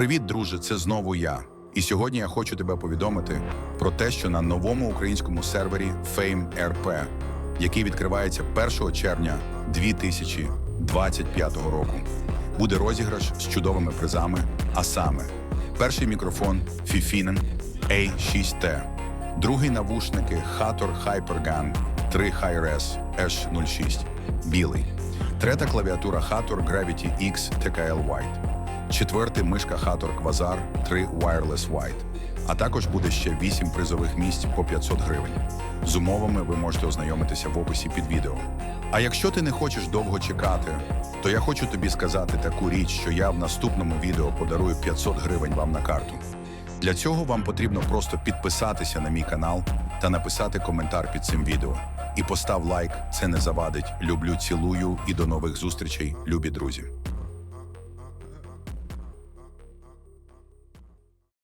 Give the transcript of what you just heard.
Привіт, друже! Це знову я. І сьогодні я хочу тебе повідомити про те, що на новому українському сервері Fame RP, який відкривається 1 червня 2025 року, буде розіграш з чудовими призами, а саме перший мікрофон Fifinen A6T, другий навушники Hator HyperGun 3 Hi-Res H06 білий, третя клавіатура Hator Gravity X TKL White, четвертий мишка Hator Quasar 3 Wireless White. А також буде ще 8 призових місць по 500 гривень. З умовами ви можете ознайомитися в описі під відео. А якщо ти не хочеш довго чекати, то я хочу тобі сказати таку річ, що я в наступному відео подарую 500 гривень вам на карту. Для цього вам потрібно просто підписатися на мій канал та написати коментар під цим відео. І постав лайк, це не завадить. Люблю, цілую і до нових зустрічей, любі друзі.